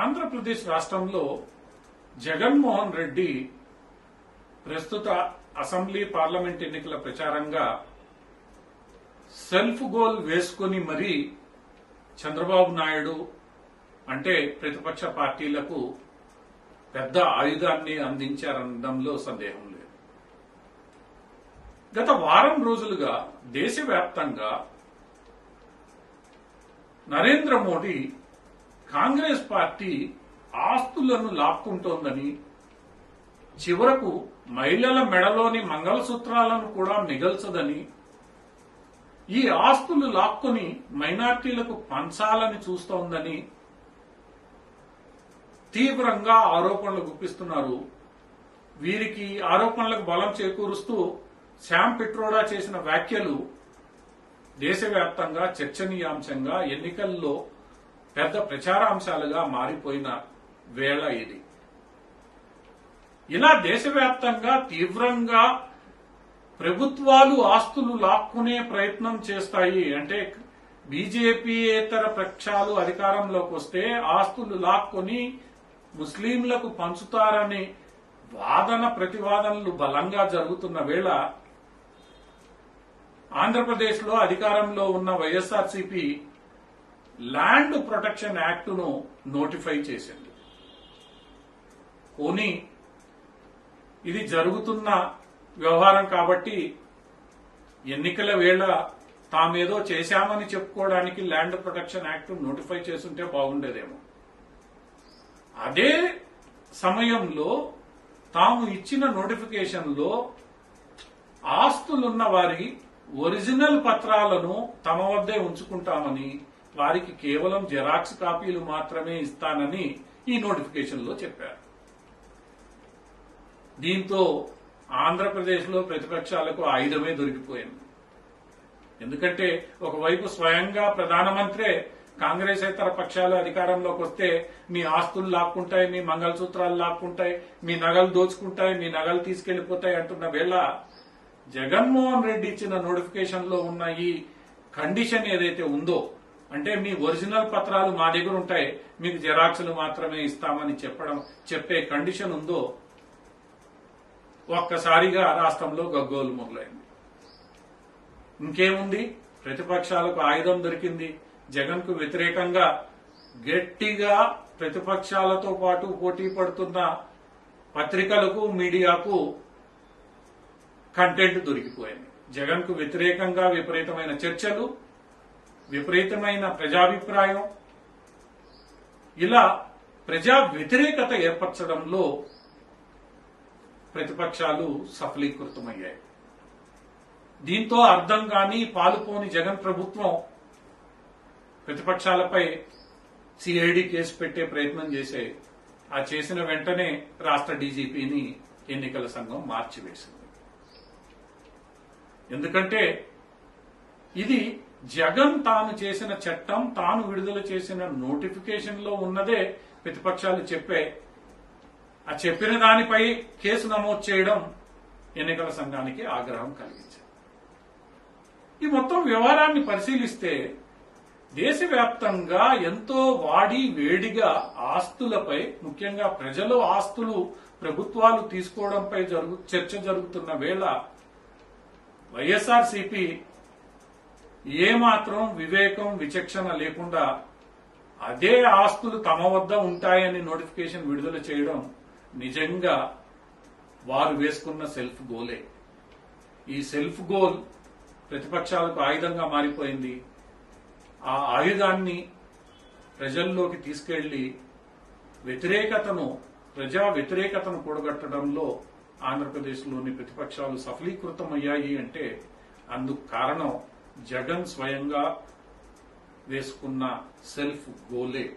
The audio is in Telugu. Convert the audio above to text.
ఆంధ్రప్రదేశ్ రాష్ట్రంలో జగన్మోహన్ రెడ్డి ప్రస్తుత అసెంబ్లీ పార్లమెంట్ ఎన్నికల ప్రచారంగా సెల్ఫ్ గోల్ వేసుకుని మరీ చంద్రబాబు నాయుడు అంటే ప్రతిపక్ష పార్టీలకు పెద్ద ఆయుధాన్ని అందించారనడంలో సందేహం లేదు. గత వారం రోజులుగా దేశవ్యాప్తంగా నరేంద్ర మోడీ కాంగ్రెస్ పార్టీ ఆస్తులను లాక్కుంటోందని చివరకు మహిళల మెడలోని మంగళసూత్రాలను కూడా మిగల్చదని ఈ ఆస్తులు లాక్కొని మైనార్టీలకు పంచాలని చూస్తోందని తీవ్రంగా ఆరోపణలు గుప్పిస్తున్నారు. వీరికి ఆరోపణలకు బలం చేకూరుస్తూ శ్యామ్ పిట్రోడా చేసిన వ్యాఖ్యలు దేశవ్యాప్తంగా చర్చనీయాంశంగా ఎన్నికల్లో పెద్ద ప్రచారాంశాలుగా మారిపోయిన వేళ ఇది. ఇలా దేశవ్యాప్తంగా తీవ్రంగా ప్రభుత్వాలు ఆస్తులు లాక్కునే ప్రయత్నం చేస్తాయి. అంటే బీజేపీయేతర పక్షాలు అధికారంలోకి వస్తే ఆస్తులు లాక్కొని ముస్లింలకు పంచుతారని వాదన ప్రతివాదనలు బలంగా జరుగుతున్న వేళ ఆంధ్రప్రదేశ్లో అధికారంలో ఉన్న వైఎస్ఆర్సీపీ ల్యాండ్ ప్రొటెక్షన్ యాక్టును నోటిఫై చేసింది. పోనీ ఇది జరుగుతున్న వ్యవహారం కాబట్టి ఎన్నికల వేళ తామేదో చేశామని చెప్పుకోవడానికి ల్యాండ్ ప్రొటెక్షన్ యాక్ట్ నోటిఫై చేస్తుంటే బాగుండేదేమో. అదే సమయంలో తాము ఇచ్చిన నోటిఫికేషన్లో ఆస్తులున్న వారి ఒరిజినల్ పత్రాలను తమ వద్దే ఉంచుకుంటామని వారికి కేవలం జెరాక్స్ కాపీలు మాత్రమే ఇస్తానని ఈ నోటిఫికేషన్లో చెప్పారు. దీంతో ఆంధ్రప్రదేశ్లో ప్రతిపక్షాలకు ఆయుధమే దొరికిపోయింది. ఎందుకంటే ఒకవైపు స్వయంగా ప్రధానమంత్రే కాంగ్రెస్ ఇతర పక్షాలు అధికారంలోకి వస్తే మీ ఆస్తులు లాక్కుంటాయి మీ మంగళసూత్రాలు లాక్కుంటాయి మీ నగలు దోచుకుంటాయి మీ నగలు తీసుకెళ్ళిపోతాయి అంటున్న వేళ జగన్మోహన్ రెడ్డి ఇచ్చిన నోటిఫికేషన్లో ఉన్న ఈ కండిషన్ ఏదైతే ఉందో అంటే మీ ఒరిజినల్ పత్రాలు మా దగ్గర ఉంటాయి. మీకు జెరాక్స్లు మాత్రమే ఇస్తామని చెప్పడం చెప్పే కండిషన్ ఉందో ఒక్కసారిగా రాష్ట్రంలో గగ్గోలు మొదలైంది. ఇంకేముంది? ప్రతిపక్షాలకు ఆయుధం దొరికింది. జగన్కు వ్యతిరేకంగా గట్టిగా ప్రతిపక్షాలతో పాటు పోటీ పడుతున్న పత్రికలకు మీడియాకు కంటెంట్ దొరికిపోయింది. జగన్కు వ్యతిరేకంగా విపరీతమైన చర్చలు విపరీతమైన ప్రజాభిప్రాయం. ఇలా ప్రజా వ్యతిరేకత ఏర్పరచడంలో ప్రతిపక్షాలు సఫలీకృతమయ్యాయి. దీంతో అర్థం కాని పాలుపోని జగన్ ప్రభుత్వం ప్రతిపక్షాలపై సిఐడి కేసు పెట్టే ప్రయత్నం చేసే ఆ చేసిన వెంటనే రాష్ట్ర డీజీపీని ఎన్నికల సంఘం మార్చివేసింది. ఎందుకంటే ఇది జగన్ తాను చేసిన చట్టం తాను విడుదల చేసిన నోటిఫికేషన్లో ఉన్నదే ప్రతిపక్షాలు చెప్పే ఆ చెప్పిన దానిపై కేసు నమోదు చేయడం ఎన్నికల సంఘానికి ఆగ్రహం కలిగించింది ఈ మొత్తం వ్యవహారాన్ని పరిశీలిస్తే దేశవ్యాప్తంగా ఎంతో వాడి వేడిగా ఆస్తులపై ముఖ్యంగా ప్రజలు ఆస్తులు ప్రభుత్వాలు తీసుకోవడంపై జరుగు చర్చ జరుగుతున్న వేళ వైఎస్ఆర్సీపీ ఏమాత్రం వివేకం విచక్షణ లేకుండా అదే ఆస్తులు తమ వద్ద ఉంటాయని నోటిఫికేషన్ విడుదల చేయడం నిజంగా వారు వేసుకున్న సెల్ఫ్ గోలే. ఈ సెల్ఫ్ గోల్ ప్రతిపక్షాలకు ఆయుధంగా మారిపోయింది. ఆ ఆయుధాన్ని ప్రజల్లోకి తీసుకెళ్ళి వ్యతిరేకతను ప్రజా వ్యతిరేకతను కూడగట్టడంలో ఆంధ్రప్రదేశ్లోని ప్రతిపక్షాలు సఫలీకృతమయ్యాయి అంటే అందుకు కారణం జగన్ స్వయంగా వేసుకున్న సెల్ఫ్ గోలే.